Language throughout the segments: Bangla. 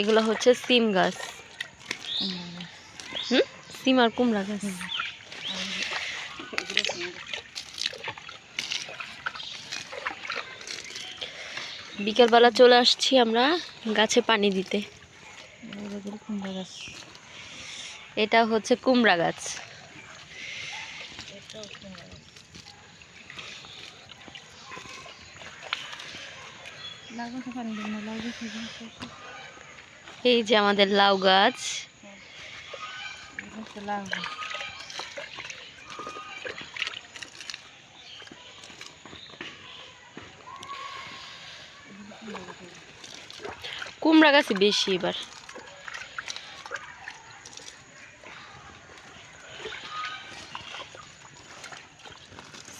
এগুলো হচ্ছে সিম গাছ। হুম? সিম আর কুমড়া গাছ। বিকালবেলা চলে আসছি আমরা গাছে পানি দিতে। কুমড়া গাছ এটা হচ্ছে কুমড়া গাছ। গাছে পানি দিন এই যে আমাদের লাউ গাছ। কুমড়া গাছে বেশি এবার।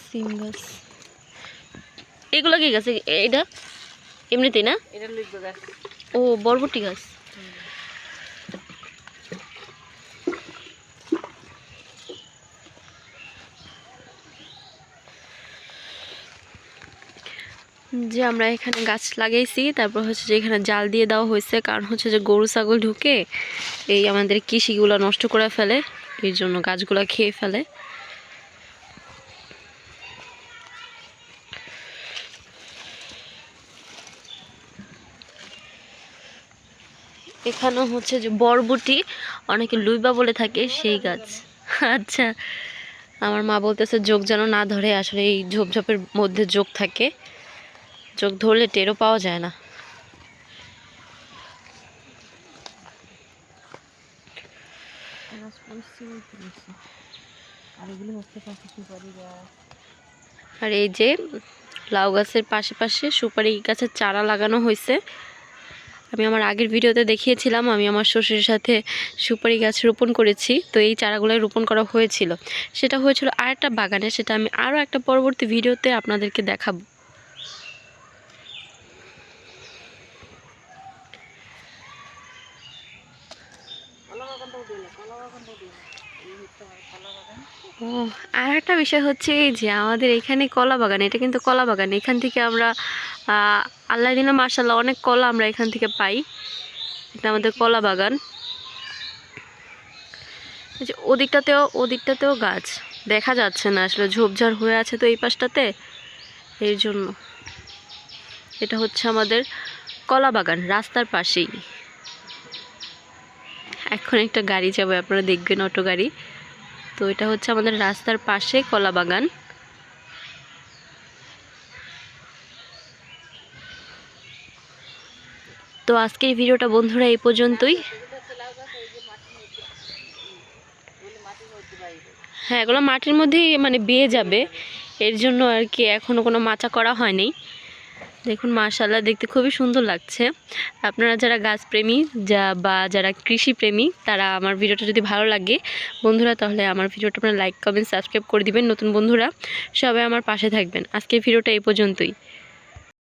সিম গাছ এগুলো কি গাছ? এটা? এমনিতেই না? এটা লিখব গাছ। ও, বরবটি গাছ। যে আমরা এখানে গাছ লাগাইছি তারপর হচ্ছে যে এখানে জাল দিয়ে দেওয়া হয়েছে, কারণ হচ্ছে যে গরু, ছাগল ঢুকে এই আমাদের কৃষিগুলো নষ্ট করে ফেলে, এই জন্য গাছগুলো খেয়ে ফেলে। এখানেও হচ্ছে যে বরবটি, অনেকে লুইবা বলে থাকে সেই গাছ। আচ্ছা আমার মা বলতেছে যোগ যেন না ধরে, আসলে এই ঝোপঝাপের মধ্যে যোগ থাকে। যোগ ধরলে টেরও পাওয়া যায় না। আর এই যে লাউ গাছের পাশে পাশে সুপারি গাছের চারা লাগানো হয়েছে আমি আমার আগের ভিডিওতে দেখিয়েছিলাম, আমি আমার শ্বশুরের সাথে সুপারি গাছ রোপণ করেছি। তো এই চারাগুলো রোপণ করা হয়েছিল। সেটা হয়েছিল আর একটা বাগানে, সেটা আমি আরও একটা পরবর্তী ভিডিওতে আপনাদেরকে দেখাবো এই হচ্ছে আমার কলা বাগান ও আর একটা বিষয় হচ্ছে এই যে আমাদের এখানে কলা বাগান, এটা কিন্তু কলা বাগান। এখান থেকে আমরা আল্লাহ দিলে মার্শাল্লাহ অনেক কলা আমরা এখান থেকে পাই। এটা আমাদের কলা বাগান। যে ওদিকটাতেও ওদিকটাতেও গাছ। দেখা যাচ্ছে না আসলে, ঝোপঝাড় হয়ে আছে তো এই পাশটাতে। এর জন্য। এটা হচ্ছে আমাদের কলা বাগান, রাস্তার পাশেই। এখন একটা গাড়ি যাবে, আপনারা দেখবেন, অটো গাড়ি। তো এটা হচ্ছে আমাদের রাস্তার পাশে কলা বাগান। তো আজকের ভিডিওটা বন্ধুরা এই পর্যন্তই। হ্যাঁ এগুলো মাটির মধ্যেই মানে বেয়ে যাবে। এর জন্য আর কি এখনও কোনো মাচা করা হয়নি। দেখুন মাশাল্লাহ দেখতে খুবই সুন্দর লাগছে। আপনারা যারা গাছপ্রেমী, যা বা যারা কৃষিপ্রেমী, তারা আমার ভিডিওটা যদি ভালো লাগে, বন্ধুরা, তাহলে আমার ভিডিওটা আপনারা লাইক, কমেন্ট, সাবস্ক্রাইব করে দিবেন, নতুন বন্ধুরা। সবাই আমার পাশে থাকবেন। আজকের ভিডিওটা এই পর্যন্তই।